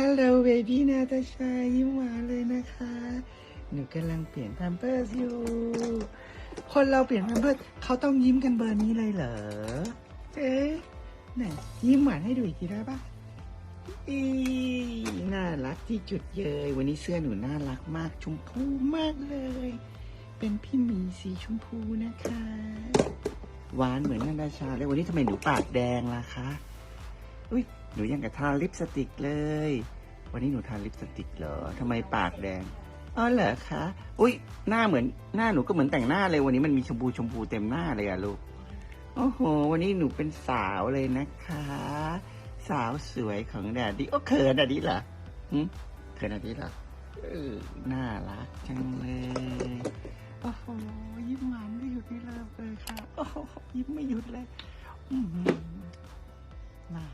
ฮัลโหลเบบี้นาตาชายิ้มหวานเลยนะคะ หนูกำลังเปลี่ยนแพมเพิร์สอยู่ คนเราเปลี่ยนแพมเพิร์สเขาต้องยิ้มกันเบอร์นี้เลยเหรอ เอ๊ะไหนยิ้มหวานให้ดูอีกทีได้ปะอีน่ารักที่จุดเยยวันนี้เสื้อหนูน่ารักมากชมพูมากเลย เป็นพี่หมีสีชมพูนะคะ หวานเหมือนนาตาชาเลยวันนี้ทำไมหนูปากแดงล่ะคะ อุ้ยหนูยังกับทาลิปสติกเลย วันนี้หนูทาลิปสติกเหรอทำไมปากแดงอ๋อเหรอคะอุ้ยหน้าเหมือนหน้าหนูก็เหมือนแต่งหน้าเลยวันนี้มันมีชมพูชมพูเต็มหน้าเลยอะลูกโอ้โห วันนี้หนูเป็นสาวเลยนะคะ สาวสวยของแดดดี้โอ้เขินแดดดี้เหรอหึเขินแดดดี้เหรอเออน่ารักจังเลยโอ้โหยิ้มหวานไม่หยุดไม่เลิกเลยค่ะโอ้โหยิ้มไม่หยุดเลย อือหือน่า